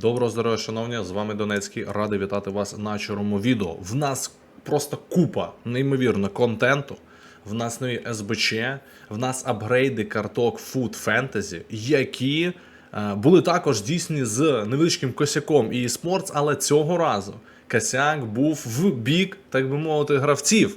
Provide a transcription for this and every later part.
Доброго здоров'я, шановні! З вами Донецький. Радий вітати вас на чорному відео. В нас просто купа неймовірно контенту. В нас нові СБЧ, в нас апгрейди карток Food Fantasy, які е, були також здійснені з невеличким косяком і спортс, але цього разу косяк був в бік, так би мовити, гравців.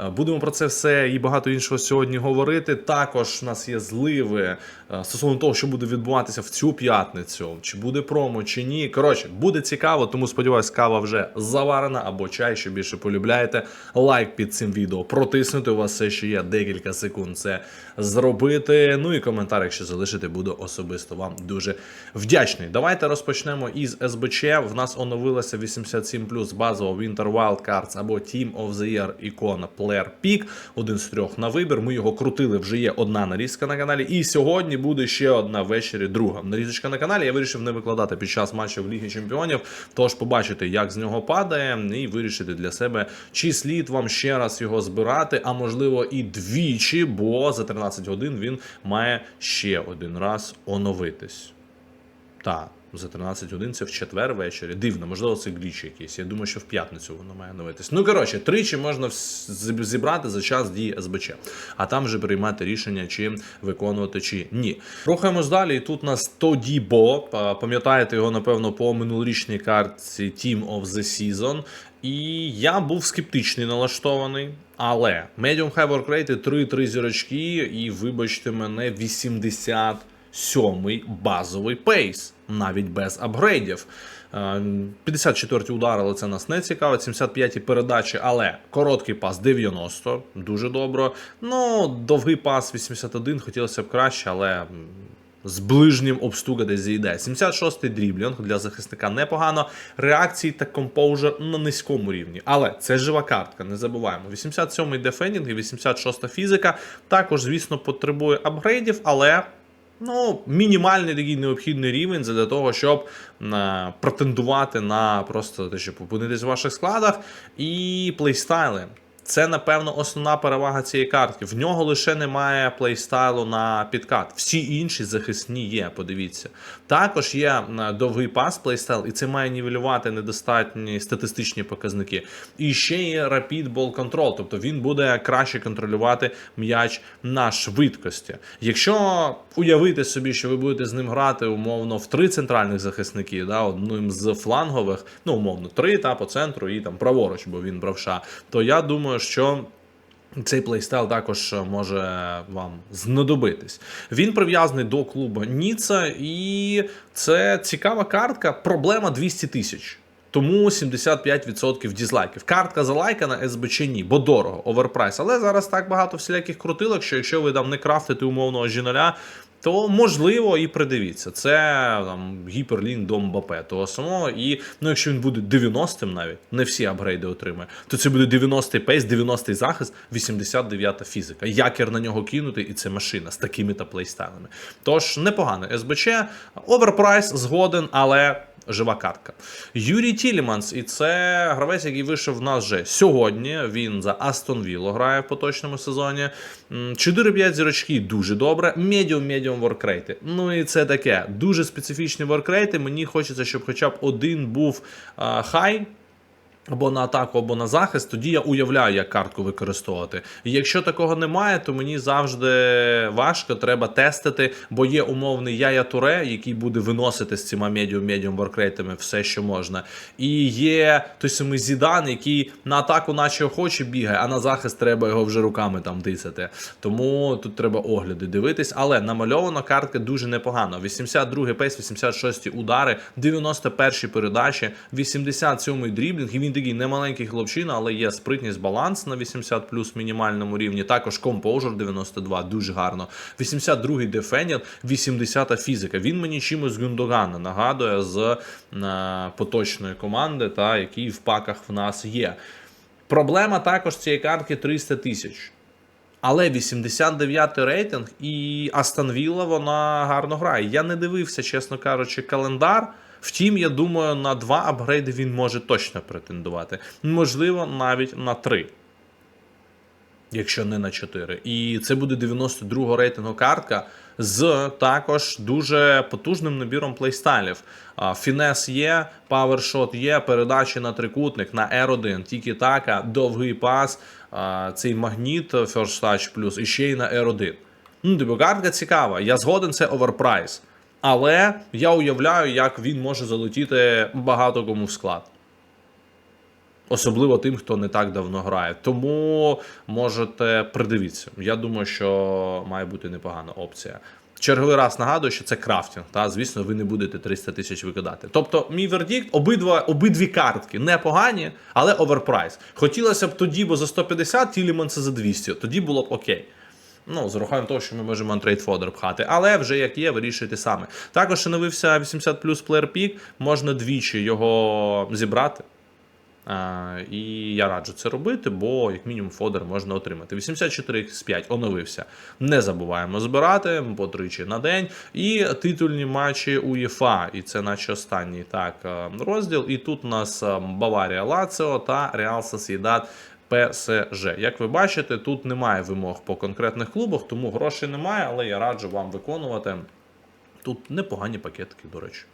Е, Будемо про це все і багато іншого сьогодні говорити. Також в нас є зливи е, стосовно того, що буде відбуватися в цю п'ятницю, чи буде промо, чи ні. Коротше, буде цікаво, тому сподіваюсь, кава вже заварена або чай, що більше полюбляєте. Лайк під цим відео протиснути. У вас все ще є декілька секунд це зробити. Ну і коментар, якщо залишити, буду особисто вам дуже вдячний. Давайте розпочнемо із СБЧ. В нас оновилася 87 базова Winter Wild Cards або Team of the Year ікона Player Pick. Один з трьох на вибір. Ми його крутили. Вже є одна нарізка на каналі. І сьогодні буде ще одна ввечері. Друга нарізочка на каналі. Я вирішив не викладати під час матчів Ліги Чемпіонів. Тож побачити, як з нього падає, і вирішити для себе, чи слід вам ще раз його збирати, а можливо і двічі, бо за 13 годин він має ще один раз оновитись. Так, за 13 годин це в четвер ввечері. Дивно, можливо, це гліч якийсь. Я думаю, що в п'ятницю воно має новитись. Ну, коротше, тричі можна зібрати за час дії СБЧ, а там вже приймати рішення, чи виконувати, чи ні. Рухаємось далі. І тут у нас Тоді Бо. Пам'ятаєте його, напевно, по минулорічній картці Team of the Season. І я був скептичний налаштований. Але Medium High Work Rate 3-3 зірочки, і вибачте мене, 80 сьомий базовий пейс, навіть без апгрейдів. Е, 54 удар, але це нас не цікавить. 75 передачі, але короткий пас 90, дуже добре. Ну, довгий пас 81, хотілося б краще, але з ближнім обстуга десь зійде. 76-й дріблінг для захисника непогано. Реакції та компоужер на низькому рівні. Але це жива картка, не забуваємо. 87-й дефендінг і 86-та фізика також, звісно, потребує апгрейдів, але. Ну, мінімальний такий необхідний рівень для того, щоб е, претендувати на просто те, щоб опинитись в ваших складах. І плейстайли. Це, напевно, основна перевага цієї картки. В нього лише немає плейстайлу на підкат. Всі інші захисні є, подивіться. Також є довгий пас плейстайл, і це має нівелювати недостатні статистичні показники. І ще є Rapid Ball Control, тобто він буде краще контролювати м'яч на швидкості. Якщо уявити собі, що ви будете з ним грати умовно в три центральних захисники, да, одним з флангових, ну умовно, три та по центру і там праворуч, бо він правша, то я думаю, що. Цей плейстайл також може вам знадобитись. Він прив'язаний до клубу Ніца, і це цікава картка. Проблема 200 тисяч. Тому 75% дізлайків. Картка залайкана, СБЧ ні, бо дорого, оверпрайс. Але зараз так багато всіляких крутилок, що якщо ви там не крафтите умовного G0, то можливо і придивіться. Це там гіперлінк до Мбапе, того самого. І ну, якщо він буде 90-м навіть, не всі апгрейди отримає, то це буде 90-й пейс, 90-й захист, 89-та фізика. Якір на нього кинути, і це машина з такими та плейстайлами. Тож непогано. СБЧ, оверпрайс згоден, але. Жива картка. Юрій Тіліманс, і це гравець, який вийшов в нас вже сьогодні. Він за Астон Вілло грає в поточному сезоні. М, 4-5 зірочки дуже добре. Медіум, медіум воркрейти. Ну і це таке. Дуже специфічні воркрейти. Мені хочеться, щоб хоча б один був хай. Або на атаку, або на захист, тоді я уявляю, як картку використовувати. І якщо такого немає, то мені завжди важко, треба тестити, бо є умовний Яя Туре, який буде виносити з цими медіум-медіум воркрейтами все, що можна. І є той самий Зідан, який на атаку, наче охоче бігає, а на захист треба його вже руками там тисати. Тому тут треба огляди дивитись. Але намальовано картка дуже непогано. 82 пейс, 86 удари, 91 передачі, 87 дріблінг. І він такий немаленький хлопчина, але є спритність баланс на 80 плюс мінімальному рівні. Також компоужер 92, дуже гарно. 82-й дефендер, 80-та фізика. Він мені чимось Гюндогана нагадує з е, поточної команди, та який в паках в нас є. Проблема також цієї картки 300 тисяч. Але 89 рейтинг і Астон Вілла вона гарно грає. Я не дивився, чесно кажучи, календар. Втім, я думаю, на два апгрейди він може точно претендувати. Можливо, навіть на три. Якщо не на 4. І це буде 92-го рейтингу картка. з також дуже потужним набіром плейстайлів. Фінес є, павершот є, передачі на трикутник, на R1, тільки така, довгий пас, цей магніт First Touch Plus і ще й на R1. Ну, типу, картка цікава. Я згоден, це оверпрайс. Але я уявляю, як він може залетіти багато кому в склад. Особливо тим, хто не так давно грає. Тому можете придивіться. Я думаю, що має бути непогана опція. Черговий раз нагадую, що це крафтинг. Та звісно, ви не будете 300 тисяч викидати. Тобто, мій вердикт, обидва обидві картки непогані, але оверпрайс. Хотілося б тоді, бо за 150 Тіліманса за 200, тоді було б окей. Ну, з урахуванням того, що ми можемо антрейд фодер пхати, але вже як є, вирішуйте саме. Також оновився 80 плюс Player Peak, можна двічі його зібрати. А, і я раджу це робити, бо як мінімум фодер можна отримати. 84x5 оновився. Не забуваємо збирати по тричі на день. І титульні матчі УЄФА. І це наче останній так е, розділ. І тут у нас е, Баварія Лаціо та Реал Сосідат. ПСЖ. Як ви бачите, тут немає вимог по конкретних клубах, тому грошей немає, але я раджу вам виконувати. Тут непогані пакетики, до речі.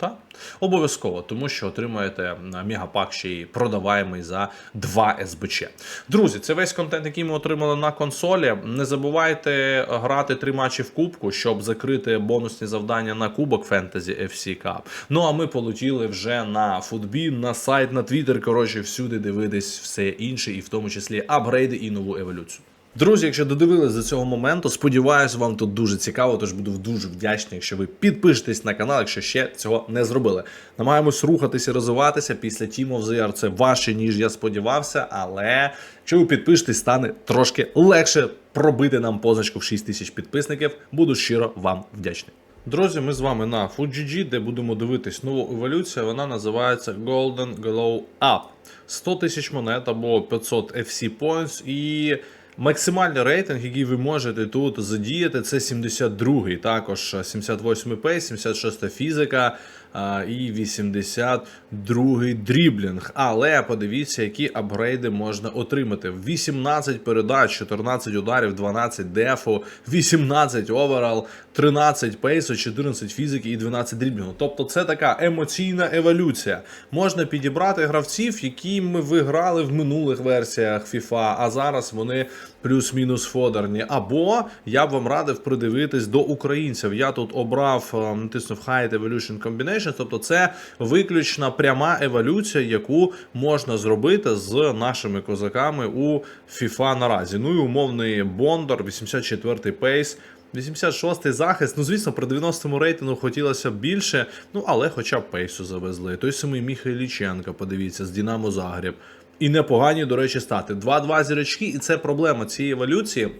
Так, обов'язково, тому що отримаєте мегапак ще й продаваємий за 2 СБЧ. Друзі, це весь контент, який ми отримали на консолі. Не забувайте грати три матчі в кубку, щоб закрити бонусні завдання на кубок фентезі FC Cup. Ну а ми полетіли вже на футбін, на сайт, на твіттер. Коротше, всюди дивитись все інше, і в тому числі апгрейди і нову еволюцію. Друзі, якщо додивились до цього моменту, сподіваюся, вам тут дуже цікаво, тож буду дуже вдячний, якщо ви підпишетесь на канал, якщо ще цього не зробили. Намагаємось рухатися і розвиватися після Team of the Year. Це важче, ніж я сподівався, але якщо ви підпишетесь, стане трошки легше пробити нам позначку в 6 тисяч підписників. Буду щиро вам вдячний. Друзі, ми з вами на FUJIG, де будемо дивитись нову еволюцію. Вона називається Golden Glow Up. 100 тисяч монет або 500 FC Points і. Максимальний рейтинг, який ви можете тут задіяти, це 72-й, також 78-й пейс, 76 фізика і 82-й дріблінг. Але подивіться, які апгрейди можна отримати: 18 передач, 14 ударів, 12 дефу, 18 оверал, 13 пейсу, 14 фізики і 12 дріблінгу. Тобто це така емоційна еволюція. Можна підібрати гравців, які ми виграли в минулих версіях FIFA, а зараз вони плюс-мінус фодерні. Або я б вам радив придивитись до українців. Я тут обрав, е, натиснув Hide Evolution Combination, тобто це виключно пряма еволюція, яку можна зробити з нашими козаками у FIFA наразі. Ну і умовний Бондар, 84-й пейс. 86-й захист, ну звісно, при 90-му рейтингу хотілося б більше, ну але хоча б пейсу завезли. Той самий Міхайліченко, подивіться, з Дінамо Загреб. І непогані, до речі, стати. 2-2 зірочки, і це проблема цієї еволюції.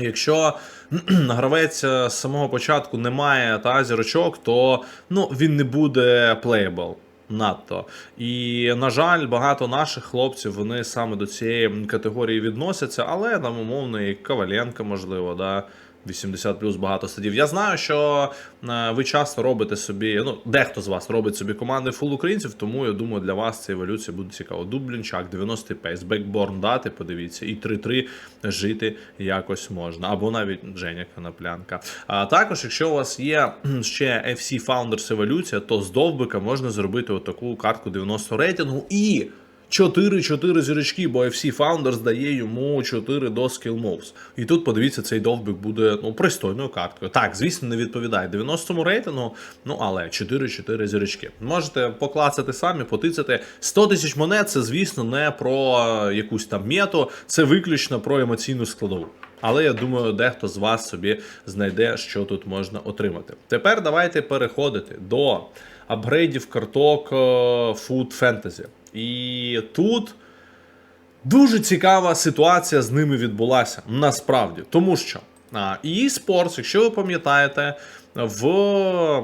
Якщо гравець з самого початку не має та зірочок, то ну, він не буде плейбл. Надто. І, на жаль, багато наших хлопців вони саме до цієї категорії відносяться, але там умовний Коваленко, можливо, да. 80 плюс багато сидів. Я знаю, що е, ви часто робите собі, ну, дехто з вас робить собі команди фул українців, тому я думаю, для вас ця еволюція буде цікава. Дублінчак, 90 пейс, бекборн дати, подивіться, і 3-3 жити якось можна. Або навіть Женя Коноплянка. А також, якщо у вас є ще FC Founders еволюція, то з довбика можна зробити отаку картку 90 рейтингу і. 4-4 зірочки, бо FC Founders дає йому 4 до Skill Moves. І тут, подивіться, цей довбик буде ну, пристойною карткою. Так, звісно, не відповідає 90-му рейтингу, ну але 4-4 зірочки. Можете поклацати самі, потицяти. 100 тисяч монет це, звісно, не про якусь там мету, це виключно про емоційну складову. Але я думаю, дехто з вас собі знайде, що тут можна отримати. Тепер давайте переходити до апгрейдів карток е, Food Fantasy. І тут дуже цікава ситуація з ними відбулася насправді, тому що EA Sports, якщо ви пам'ятаєте, в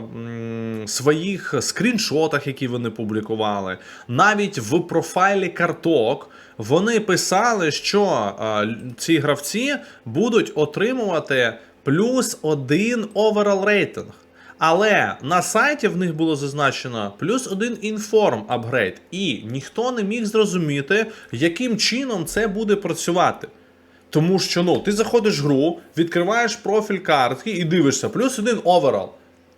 своїх скріншотах, які вони публікували, навіть в профайлі карток. Вони писали, що а, ці гравці будуть отримувати плюс один overall рейтинг. Але на сайті в них було зазначено плюс один інформ апгрейд, і ніхто не міг зрозуміти, яким чином це буде працювати. Тому що ну, ти заходиш в гру, відкриваєш профіль картки і дивишся, плюс один оверал.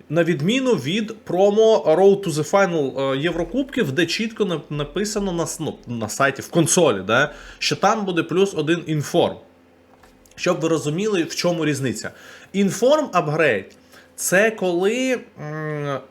На відміну від промо Road to the Final е, Єврокубків, де чітко написано на, ну, на сайті в консолі, да, що там буде плюс один інформ. Щоб ви розуміли, в чому різниця. Інформ апгрейд це коли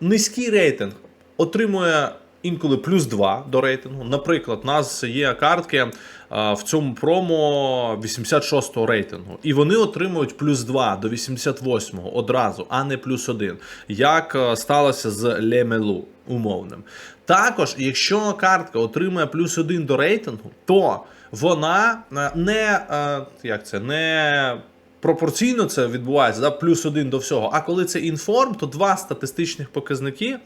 низький рейтинг отримує інколи плюс 2 до рейтингу. Наприклад, у нас є картки в цьому промо 86-го рейтингу, і вони отримують плюс 2 до 88-го одразу, а не плюс 1, як е, сталося з Лемелу умовним. Також, якщо картка отримує плюс 1 до рейтингу, то вона е, не е, як це не пропорційно це відбувається, да, плюс один до всього. А коли це інформ, то два статистичних показники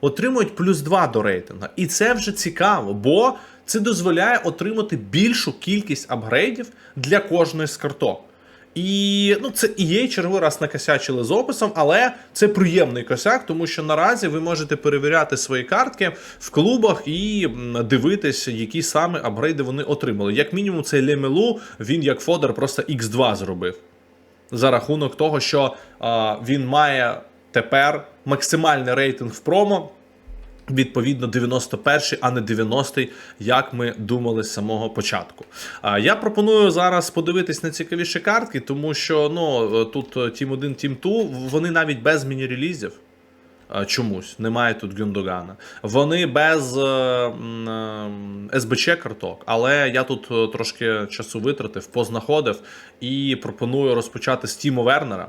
отримують плюс 2 до рейтинга. І це вже цікаво, бо це дозволяє отримати більшу кількість апгрейдів для кожної з карток. І ну, це і є черговий раз накосячили з описом, але це приємний косяк, тому що наразі ви можете перевіряти свої картки в клубах і дивитись, які саме апгрейди вони отримали. Як мінімум, цей Лемелу він як фодер просто X2 зробив за рахунок того, що він має тепер максимальний рейтинг в промо. Відповідно, 91-й, а не 90-й, як ми думали з самого початку. Я пропоную зараз подивитись на цікавіші картки, тому що ну тут Team 1, Team 2, вони навіть без міні-релізів. А, Чомусь немає тут Гюндогана. Вони без е, е, СБЧ карток, але я тут е, трошки часу витратив, познаходив і пропоную розпочати з Тімо Вернера.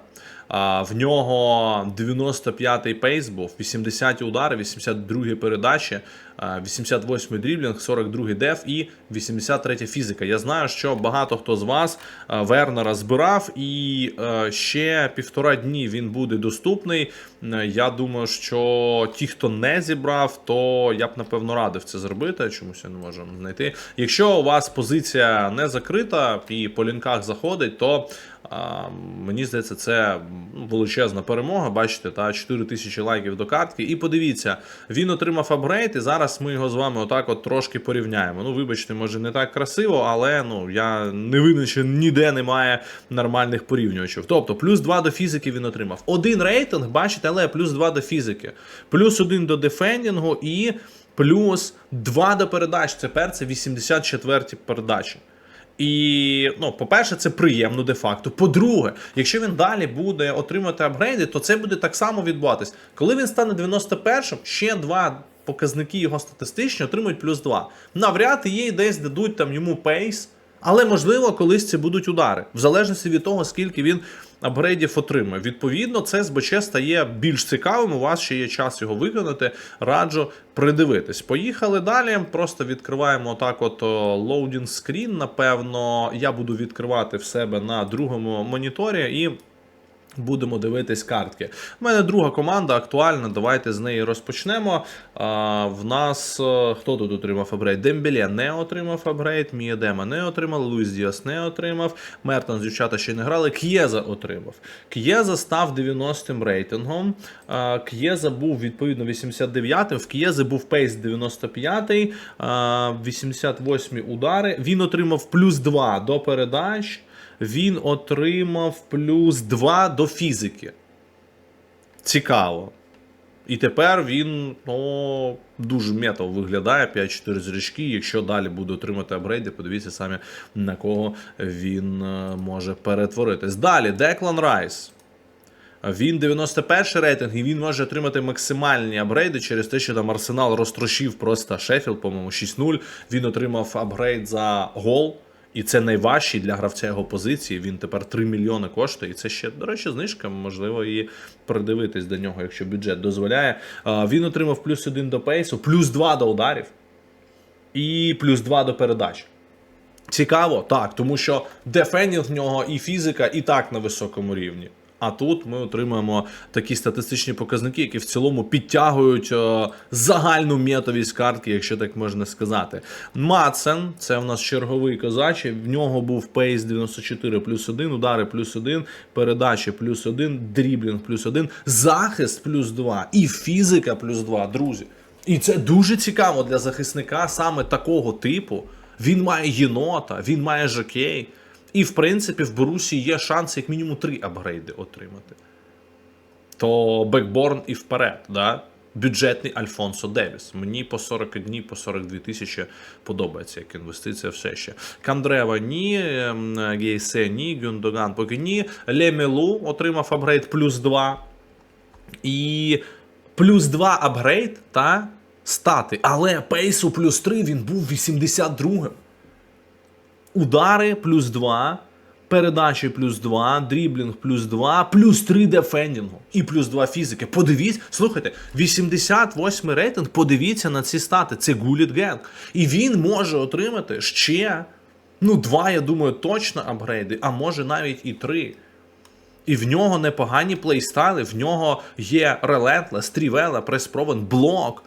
В нього 95-й пейс був, 80 удари, 82 передачі, 88-й дріблінг, 42-й деф і 83-я фізика. Я знаю, що багато хто з вас Вернера збирав, і ще півтора дні він буде доступний. Я думаю, що ті, хто не зібрав, то я б напевно радив це зробити. Чомусь я не можу знайти. Якщо у вас позиція не закрита і по лінках заходить, то мені здається, це величезна перемога. Бачите, та 4 тисячі лайків до картки. І подивіться, він отримав апгрейд, і зараз ми його з вами отак от трошки порівняємо. Ну, вибачте, може не так красиво, але ну я не винен, ніде немає нормальних порівнювачів. Тобто, плюс 2 до фізики він отримав. Один рейтинг, бачите, але плюс 2 до фізики, плюс 1 до дефендінгу і плюс 2 до передач. Тепер це 84 передачі. І, ну, по-перше, це приємно де-факто. По-друге, якщо він далі буде отримати апгрейди, то це буде так само відбуватись. Коли він стане 91-м, ще два показники його статистичні отримують плюс 2. Навряд їй десь дадуть там йому пейс, але можливо колись це будуть удари, в залежності від того, скільки він апгрейдів отримує. Відповідно, це СБЧ стає більш цікавим. У вас ще є час його виконати. Раджу придивитись. Поїхали далі. Просто відкриваємо так, от лоудінг скрін. Напевно, я буду відкривати в себе на другому моніторі і. Будемо дивитись картки. У мене друга команда актуальна. Давайте з неї розпочнемо. А, в нас е, хто тут отримав апгрейд? Дембеле не отримав апгрейд, Мієдема не отримав, Луїс Діас не отримав. Мертон з дівчата ще не грали. К'єза отримав. К'єза став 90-м рейтингом. К'єза був відповідно 89-м. В К'єзи був пейс 95-й, 88-й удари. Він отримав плюс 2 до передач він отримав плюс 2 до фізики. Цікаво. І тепер він ну, дуже метал виглядає 5-4 зрічки. Якщо далі буде отримати апгрейди, подивіться самі на кого він е, може перетворитись. Далі, Деклан Райс. Він 91 рейтинг, і він може отримати максимальні апгрейди через те, що там Арсенал розтрощив просто Шеффілд, по-моєму, 6-0. Він отримав апгрейд за гол. І це найважчий для гравця його позиції. Він тепер 3 мільйони коштує. І це ще, до речі, знижка. Можливо, і придивитись до нього, якщо бюджет дозволяє. Він отримав плюс 1 до пейсу, плюс 2 до ударів і плюс 2 до передач. Цікаво, так, тому що дефендінг в нього і фізика, і так на високому рівні. А тут ми отримуємо такі статистичні показники, які в цілому підтягують е, загальну метовість картки, якщо так можна сказати. Мацен, це в нас черговий козачий. В нього був пейс 94 плюс 1, удари плюс 1, передачі плюс 1, дріблінг плюс 1, захист плюс 2 і фізика плюс 2, друзі. І це дуже цікаво для захисника саме такого типу. Він має єнота, він має жокей. І в принципі в Борусі є шанс як мінімум три апгрейди отримати. То бекборн і вперед, да? бюджетний Альфонсо Девіс. Мені по 40 дні, по 42 тисячі подобається як інвестиція все ще. Кандрева ні, ем, Гейсе ні, Гюндоган поки ні. Лемелу отримав апгрейд плюс 2. І плюс 2 апгрейд та стати. Але пейсу плюс 3 він був 82-м. Удари плюс 2, передачі плюс 2, дріблінг плюс 2, плюс 3 дефендінгу і плюс 2 фізики. Подивіться, слухайте, 88 рейтинг, подивіться на ці стати. Це Гуліт Генг. І він може отримати ще, ну, два, я думаю, точно апгрейди, а може навіть і три. І в нього непогані плейстайли, в нього є Трівела, Преспровен, блок.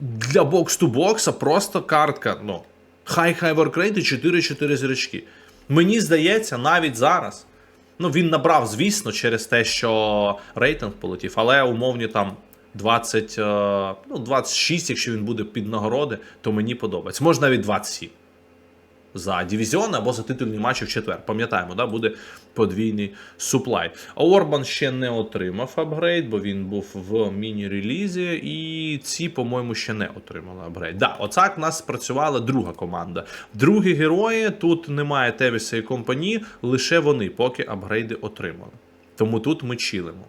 Для бокс-ту-бокса просто картка. ну, Хай-хай воркрейти 4-4 зірочки. Мені здається, навіть зараз. Ну, він набрав, звісно, через те, що рейтинг полетів, але умовні там 20, е, ну, 26, якщо він буде під нагороди, то мені подобається. Може навіть 27 за дивізіон або за титульні матчі в четвер. Пам'ятаємо, да, буде подвійний суплай. А Орбан ще не отримав апгрейд, бо він був в міні-релізі, і ці, по-моєму, ще не отримали апгрейд. Да, оцак в нас спрацювала друга команда. Другі герої тут немає Тевіса і компанії, лише вони поки апгрейди отримали. Тому тут ми чилимо.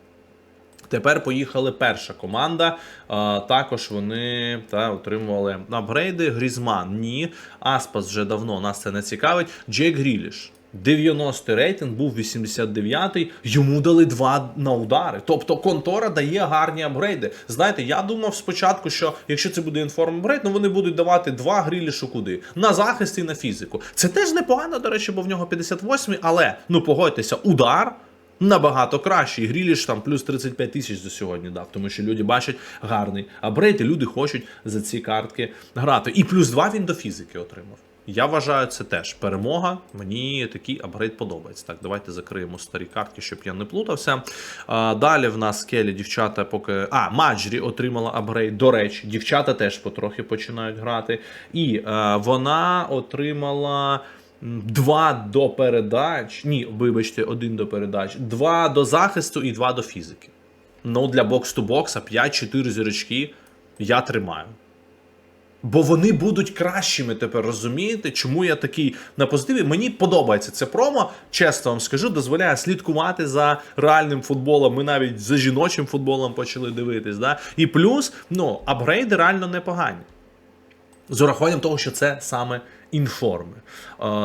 Тепер поїхали перша команда. А, також вони та, отримували апгрейди. Грізман ні. Аспас вже давно нас це не цікавить. Джейк Гріліш. 90 рейтинг був 89-й, йому дали два на удари. Тобто контора дає гарні апгрейди. Знаєте, я думав спочатку, що якщо це буде інформ апгрейд, ну вони будуть давати два грілішу куди? На захист і на фізику. Це теж непогано, до речі, бо в нього 58-й, але ну погодьтеся, удар набагато кращий. Гріліш там плюс 35 тисяч за сьогодні дав, тому що люди бачать гарний апгрейд, і люди хочуть за ці картки грати. І плюс 2 він до фізики отримав. Я вважаю, це теж перемога. Мені такий апгрейд подобається. Так, давайте закриємо старі картки, щоб я не плутався. А, далі в нас скелі дівчата поки. А, Маджрі отримала апгрейд. До речі, дівчата теж потрохи починають грати. І е, вона отримала. Два до передач. Ні, вибачте, один до передач, два до захисту і два до фізики. Ну, для бокс-ту-бокса 5-4 зірочки я тримаю. Бо вони будуть кращими тепер, розумієте? Чому я такий на позитиві? Мені подобається це промо. Чесно вам скажу, дозволяє слідкувати за реальним футболом. Ми навіть за жіночим футболом почали дивитись. Да? І плюс, ну, апгрейди реально непогані. З урахуванням того, що це саме інформи.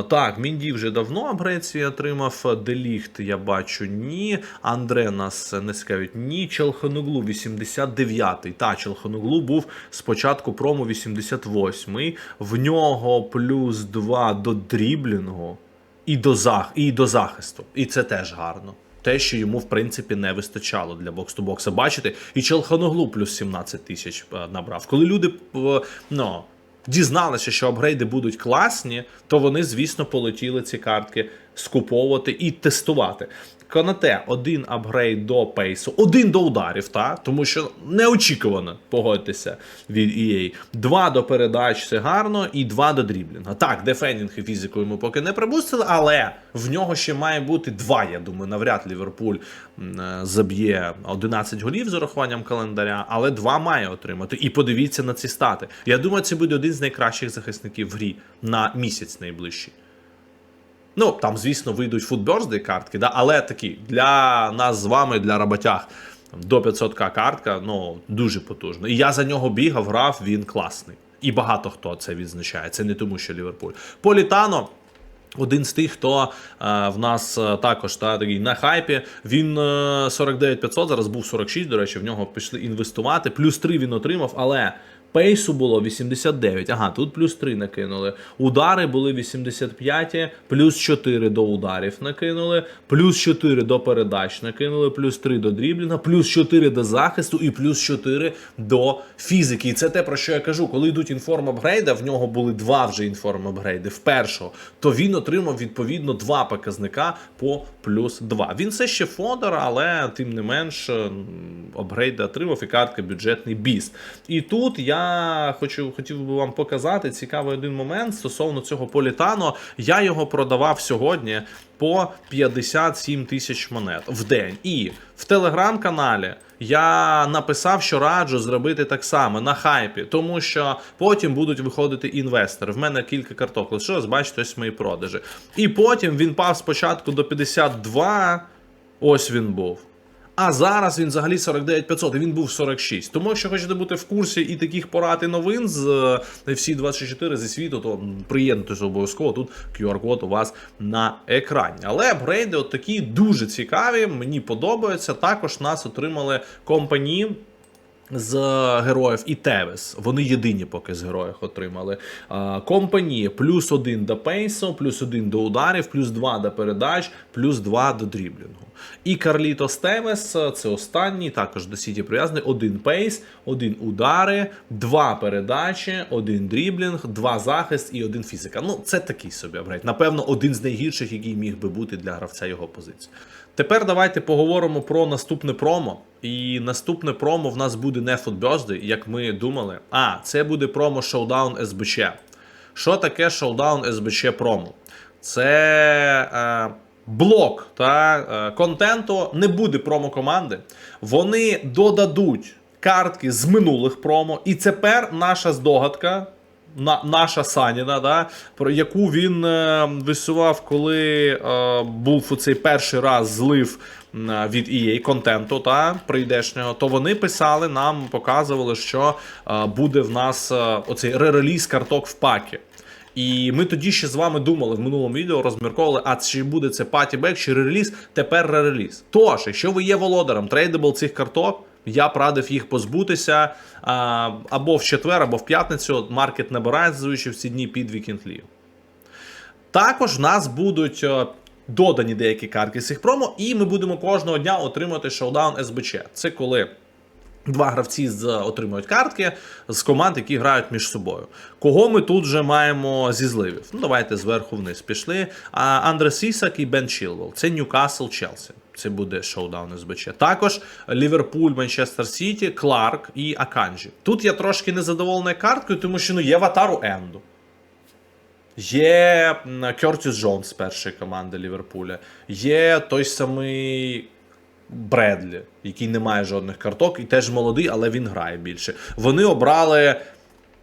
Так, Мінді вже давно апгрейд отримав. Деліхт, я бачу, ні. Андре нас не цікавить, ні. Челхануглу 89-й. Та, Челхануглу був спочатку промо 88-й. В нього плюс 2 до дріблінгу і до, зах... і до захисту. І це теж гарно. Те, що йому, в принципі, не вистачало для бокс-то-бокса. Бачите, і Челханоглу плюс 17 тисяч е, набрав. Коли люди е, ну, дізналися, що апгрейди будуть класні, то вони, звісно, полетіли ці картки скуповувати і тестувати. Канате один апгрейд до пейсу, один до ударів, та? тому що неочікувано, погодьтеся, від EA. Два до передач це гарно, і два до дріблінга. Так, дефендінг і фізику йому поки не припустили, але в нього ще має бути два. Я думаю, навряд Ліверпуль е, заб'є 11 голів з урахуванням календаря, але два має отримати. І подивіться на ці стати. Я думаю, це буде один з найкращих захисників в грі на місяць найближчий. Ну, там, звісно, вийдуть футберзди картки, да? але такі для нас з вами, для роботяг, до 500к картка, ну, дуже потужно. І я за нього бігав, грав, він класний. І багато хто це відзначає. Це не тому, що Ліверпуль. Політано. Один з тих, хто е, в нас е, також та, такий на хайпі. Він е, 49 500, зараз був 46, до речі, в нього пішли інвестувати. Плюс 3 він отримав, але пейсу було 89. Ага, тут плюс 3 накинули. Удари були 85, плюс 4 до ударів накинули, плюс 4 до передач накинули, плюс 3 до дріблінга, плюс 4 до захисту і плюс 4 до фізики. І це те, про що я кажу, коли йдуть інформ апгрейда, в нього були два вже інформ апгрейди в першого, то він отримав відповідно два показника по плюс 2. Він все ще фодер, але тим не менш апгрейди отримав і картка бюджетний біст. І тут я я хочу хотів би вам показати цікавий один момент стосовно цього політано. Я його продавав сьогодні по 57 тисяч монет в день. І в телеграм-каналі я написав, що раджу зробити так само на хайпі, тому що потім будуть виходити інвестори. В мене кілька карток лишилось, бачите, ось мої продажі. І потім він пав спочатку до 52. Ось він був. А зараз він взагалі 49 500, і він був 46. Тому, якщо хочете бути в курсі і таких порад і новин з е, всі 24 зі світу, то приєднуйтесь обов'язково. Тут QR-код у вас на екрані. Але апгрейди от такі дуже цікаві, мені подобаються. Також нас отримали компанії. З героїв і Тевес. Вони єдині поки з героїв отримали. Компанії плюс один до пейсу, плюс один до ударів, плюс два до передач, плюс два до дріблінгу. І Карлітос Тевес це останній, також до Сіті прив'язаний. Один пейс, один удари, два передачі, один дріблінг, два захист і один фізика. Ну, це такий собі апгрейд. Напевно, один з найгірших, який міг би бути для гравця його позиції. Тепер давайте поговоримо про наступне промо. І наступне промо в нас буде не Food як ми думали. А, це буде промо Showdown СБЧ. Що таке Showdown СБЧ промо? Це е, блок та, е, контенту, не буде промо-команди. Вони додадуть картки з минулих промо. І тепер наша здогадка. На, наша Саніна, да, про яку він е, висував, коли е, був у цей перший раз злив від EA контенту та прийдешнього, то вони писали нам, показували, що е, буде в нас е, оцей ререліз карток в пакі. І ми тоді ще з вами думали в минулому відео, розмірковували, а чи буде це патібек, чи ререліз, тепер ререліз. Тож, якщо ви є володарем трейдабл цих карток, я б радив їх позбутися або в четвер, або в п'ятницю. Маркет набирає зазвичай в ці дні під League. Також в нас будуть е, додані деякі картки з цих промо, і ми будемо кожного дня отримувати шоудаун СБЧ. Це коли. Два гравці з отримують картки з команд, які грають між собою. Кого ми тут вже маємо зі зливів? Ну, давайте зверху вниз пішли. А Андре Сісак і Бен Чілвел. Це Ньюкасл Челсі. Це буде шоудаун СБЧ. Також Ліверпуль, Манчестер Сіті, Кларк і Аканджі. Тут я трошки незадоволений карткою, тому що ну, є Ватару Енду. Є Кертіс Джонс першої команди Ліверпуля. Є той самий Бредлі, який не має жодних карток, і теж молодий, але він грає більше. Вони обрали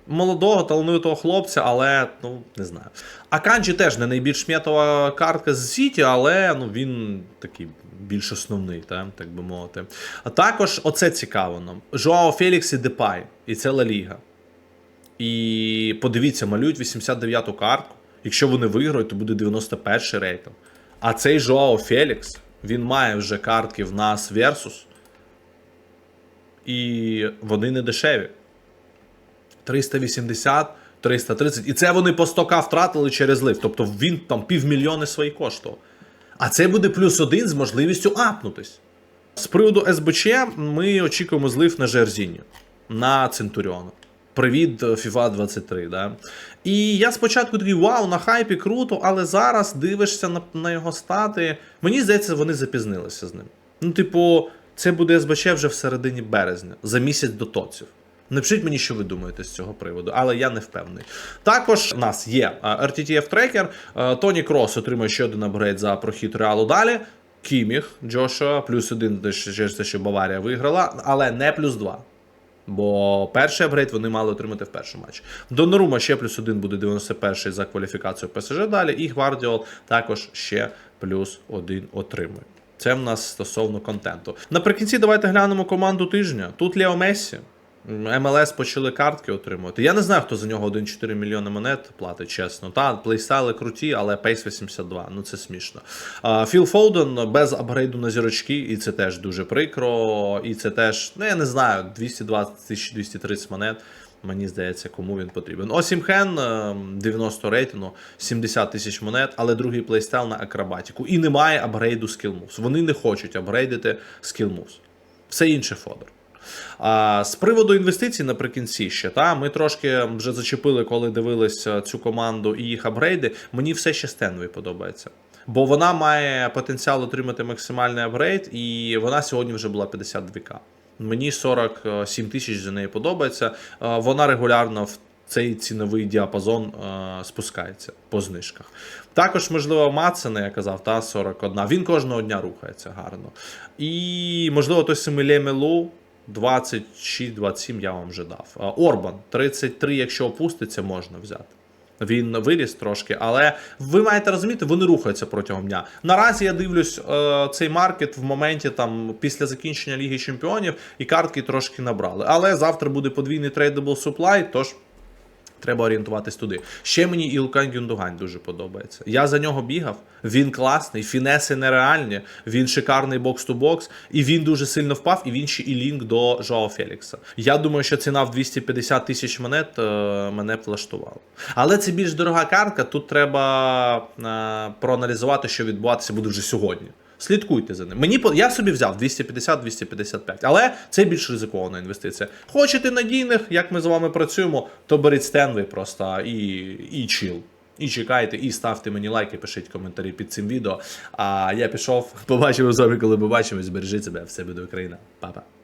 молодого талановитого хлопця, але ну не знаю. А Канджі теж не найбільш шм'ятова картка з Сіті, але ну він такий більш основний, та, так би мовити. А також оце цікаво нам. Жоао Фелікс і Депай, і це Ла Ліга. І подивіться, малюють 89-ту картку. Якщо вони виграють, то буде 91-й рейтинг. А цей Жоао Фелікс, він має вже картки в нас Versus. І вони не дешеві. 380, 330. І це вони по 100к втратили через лив. Тобто він там півмільйони свої коштував. А це буде плюс один з можливістю апнутись. З приводу СБЧ ми очікуємо злив на Жерзіні, на Центуріона. Привіт, FIFA 23. Да? І я спочатку такий вау, на хайпі круто, але зараз дивишся на, на його стати. Мені здається, вони запізнилися з ним. Ну, типу, це буде СБЧ вже в середині березня, за місяць до тоців. Напишіть мені, що ви думаєте з цього приводу, але я не впевнений. Також у нас є а, RTTF трекер. Тоні Крос отримує ще один апгрейд за прохід реалу далі. Кіміх Джошуа, плюс один через те, що Баварія виграла, але не плюс два. Бо перший апгрейд вони мали отримати в першому матчі. Донорума ще плюс один буде 91-й за кваліфікацію ПСЖ далі. І Гвардіол також ще плюс один отримує. Це в нас стосовно контенту. Наприкінці давайте глянемо команду тижня. Тут Лео Мессі. МЛС почали картки отримувати. Я не знаю, хто за нього 1,4 мільйони монет платить, чесно. Та, плейстайли круті, але пейс 82. Ну це смішно. Філ Фолден без апгрейду на зірочки, і це теж дуже прикро. І це теж, ну я не знаю, 220 230 монет. Мені здається, кому він потрібен. Осім Хен, е, 90 рейтингу, 70 тисяч монет, але другий плейстайл на акробатику. І немає апгрейду Skill Moves. Вони не хочуть апгрейдити Skill Moves. Все інше фодор. А з приводу інвестицій наприкінці ще та ми трошки вже зачепили, коли дивилися цю команду і їх апгрейди. Мені все ще Стенвей подобається. Бо вона має потенціал отримати максимальний апгрейд, і вона сьогодні вже була 52к. Мені 47 тисяч за неї подобається. Вона регулярно в цей ціновий діапазон спускається по знижках. Також, можливо, Мацена, я казав, та 41. Він кожного дня рухається гарно. І, можливо, той самий Лемелу 26-27 я вам вже дав. Е, Орбан 33, якщо опуститься, можна взяти. Він виріс трошки, але ви маєте розуміти, вони рухаються протягом дня. Наразі я дивлюсь е, цей маркет в моменті там після закінчення Ліги Чемпіонів і картки трошки набрали. Але завтра буде подвійний трейдабл суплай, тож Треба орієнтуватись туди. Ще мені Ілкан Гюндугань дуже подобається. Я за нього бігав. Він класний, фінеси нереальні, він шикарний бокс-ту-бокс, і він дуже сильно впав, і він ще і лінк до Жоао Фелікса. Я думаю, що ціна в 250 тисяч монет е, мене влаштувала. Але це більш дорога картка. Тут треба е, проаналізувати, що відбуватися буде вже сьогодні. Слідкуйте за ним. Мені я собі взяв 250-255, але це більш ризикована інвестиція. Хочете надійних, як ми з вами працюємо, то беріть Стенвей просто і, і чил. І чекайте, і ставте мені лайки, пишіть коментарі під цим відео. А я пішов, побачимо з вами, коли побачимось. Бережіть себе, все буде Україна. Па-па.